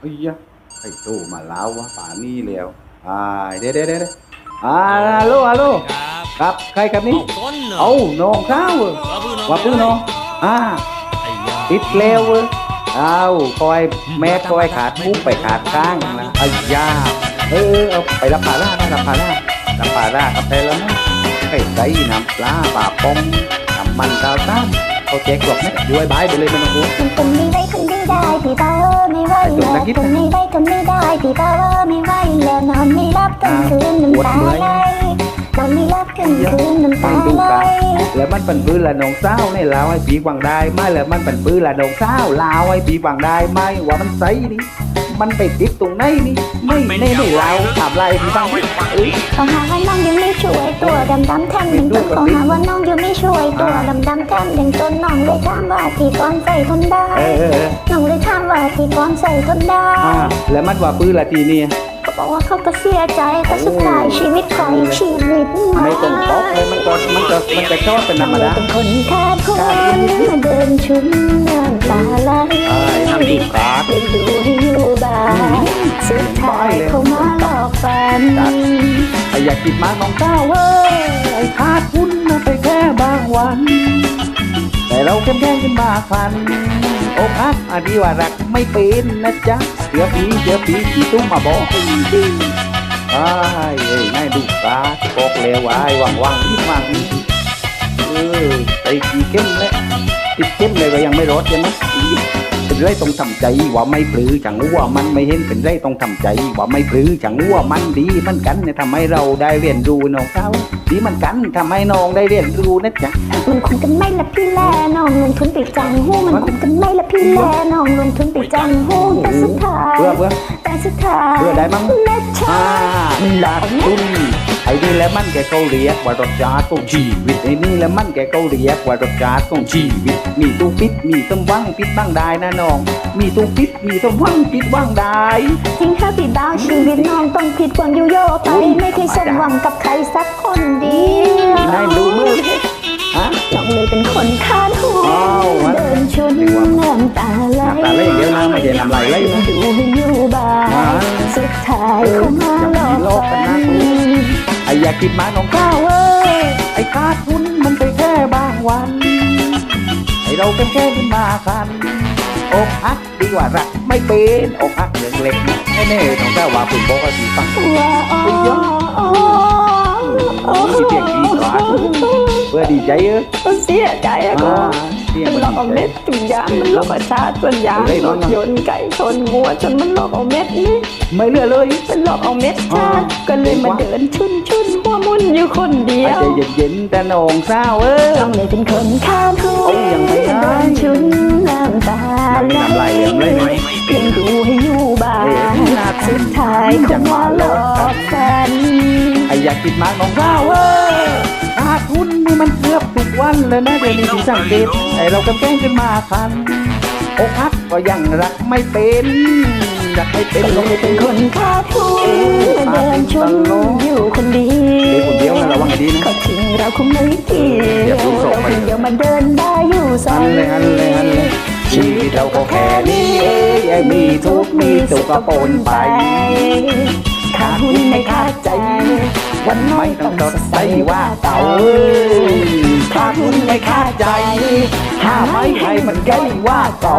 เอ้ยยะไอ้ตู้มาแล้ววะป่านี่แล้วอ่าเดี๋ยวเดี๋ยวเดี๋ยวอ่าฮัลโหลฮัลโหลครับครับใครครับนี่เอาต้นเหรอเอาน้องข้าวเว้ยว่าพื้นน้องว่าพื้นน้องอ่าอ้ยาติดแล้วเว้ยเอาคอยแม่คอยขาดมุกไปขาดข้างนะไอ้ยาเออเอาไปรับปลาล่านะรับปลาล่ารับปลาล่ากับไปแล้วนะไอ้ไก่น้ำปลาปลาปองน้ำมันดาวตั้ม เขาแจกกลอกไหมด้วยบายไปเลยไมันนะกูมันทนไม่ได้ทนไม่ได้พี่ตาเออไม่ไหวแล้วทนไม่ได้ทนไม่ได้พี่ตาเออไม่ไหวแล้วนอนไม่รับกลางคืนน้ำตาไหลนอนไม่รับกลางคืนน้ำตาไหลแล้วมันเป็นปืนละนองเศร้าในลาวไอ้ปีกวางได้ไหมแล้วมันเป็นปืนละนองเศร้าลาวไอ้ปีกวางได้ไหมว่ามันใสนี่ มันไปติดตรงไหนนี่ไม่ในในลาวถามลายพี่ฟังดิเอ้ยต้องหาว่าน้องยังไม่ช่วยตัวดำดำแท่งหนึ่งต้นต้องหาว่าน้องยังไม่ช่วยตัวดำดำแท่งหนึ่งต้นน้องเลยถามว่าที่ก้อนใส่ทนได้เออเออเออน้องเลยถามว่าที่ก้อนใส่ทนได้อ่าแล้วมันว่าปืนละทีนี่ เขาบอกว่าเขาก็เสียใจแต่สุดท้ายชีวิตของชีวิตไม่ต้องตอกเลยมันก็มันก็มันจะชอบเป็นธรรมดาเป็นคนขาดคนมาเดินชุนน้ำตาไหลใช่น้ำดูขาดเลี้ยงดูให้อยู่บ้านสุดท้ายเขามาหลอกฝันไอ้อยากกินมากน้องเจ้าเว้ยไอ้ขาดทุนมาไปแค่บางวัน แต่เราเข้มแข็งขึ้นมาพัน อกหักอดีว่ารักไม่เป็นนะจ๊ะเดี๋ยวผีเดี๋ยวผีขี่ตุ้มมาบอกให้ดีไอ้เอ้ยง่ายดูกาบอกเลวไอ้ว่างว่างนี่มากนี่เออไอ้กี่เข้มเลยติดเข้มเลยก็ยังไม่รอดใช่ไหมเป็นไรต้องทำใจว่าไม่ปลือ chẳng ว่ามันไม่เห็นเป็นไรต้องทำใจว่าไม่ปลือ chẳng ว่ามันดีมันกันเนี่ยทำให้เราได้เรียนรู้น้องเขา ดีเหมือนกันทำให้น้องได้เรียนรู้นะจ๊ะมันคงกันไม่ละพี่แลน้องลงทุนไปจังหู้มันคงกันไม่ละพี่แลน้องลงทุนไปจังหู้แต่สุดท้าย เพื่อเพื่อแต่สุดท้ายเพื่อได้มั้งเล็ดชาอ่าหลักทุนไอ้นี่แหละมันแกเขาเรียกว่ารสชาติของชีวิตไอ้นี่แหละมันแกเขาเรียกว่ารสชาติของชีวิต มีตู้ปิดมีต้มวังปิดบ้างได้นะน้อง มีตู้ปิดมีต้มวังปิดบ้างได้จริงถ้าพี่ดาวชีวิตน้องต้องผิดหวังอยู่โยไปไม่เคยสมหวังกับใครสักคนเดียวนายรู้มือฮะน้องเลยเป็นคนขาดหัวอ้าววะเดินชุนน้ำตาไหลน้ำตาไหลอย่างเดียวนะไม่ใช่น้ำลายไหลนะายเข้ามาหลอกกันนะไอ้อยากกินมาน้องข้าวเว้ยไอ้ขาดทุนมันไปแค่บางวัน ไอ้เราเป็นแค่ขึ้นมาคันอกหักดีกว่ารักไม่เป็นอกหักเรื่องเล็กแน่ๆน้องข้าวว่าคุณบอกว่าสีฟังว่าอ๋ออ๋ออ๋อมีเพียงดีกว่าเพื่อดีใจเออเสียใจอะก็อ่าเสีย มันมันหลอกเอาเม็ใจดทุกอย่างมันหลอกประชาชนยางเฮ้ยน้รองถยนต์ไก่ชนงัวจนมันหลอกเอาเม็ดนี่ไม่เหลือเลยมันหลอกเอาเม็ดชาก็เลยมาเดินชุนชุนหัวมุนอยู่คนเดียวใจเย็นๆแต่นองสาเออต้องเลยเป็นคนข้าทุ่งไรนะเดินชุนน้ำตาน้ำลายเหลยหน่เพียงดูให้อยู่บ้านสุดท้ายเขามาหลอกกัน อ้อยากกินหมากน้องสาวเออขาดทุนนี่มันเกือบทุกวันเลยนะเดี๋ยวนี้ที่สังเกตไอเรากำแกล้งขึ้นมาคันอกหักก็ยังรักไม่เป็นรักไม่เป็นก็เลยเป็นคนข้าทุนเดินชุนอยู่คนเดียวคนเดียวนะระวังให้ดีนะก็ทิ้งเราคงไม่เกี่ยวเราคนเดียวมาเดินได้อยู่สออังเลยอันเลยอันเลยชีวิตเราก็แค่นี้เองมีทุกมีสุขก็ปนไป หุ้นไม่ขาดใจ วันน้อไม่ยต้ต้องสดใสว่าเก่าเก่าขาดทุนไม่ขาดใจหาไม่ให้มันใกล้ว่าเก่า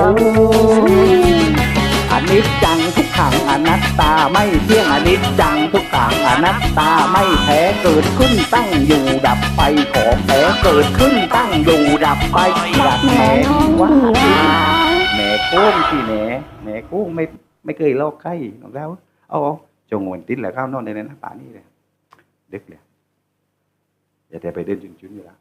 อนนี้จังทุกขังอนัตตาไม่เที่ยงอนนี้จังทุกขังอนัตตาไม่แท้เกิดขึ้นตั้งอยู่ดับไปของแท้เกิดขึ้นตั้งอยู่ดับไปดับแม่แท้น้องว่าแหม่โค้งที่แหนแหม่โค้งไม่ไม่เคยลอกไข่ของเราเอาเอา จงหวนติดแล้วข้าวนอนในนั้นป่านี่เลยดึกเลยอย่าแต่ไปเดินจุนๆอยู่แล้ว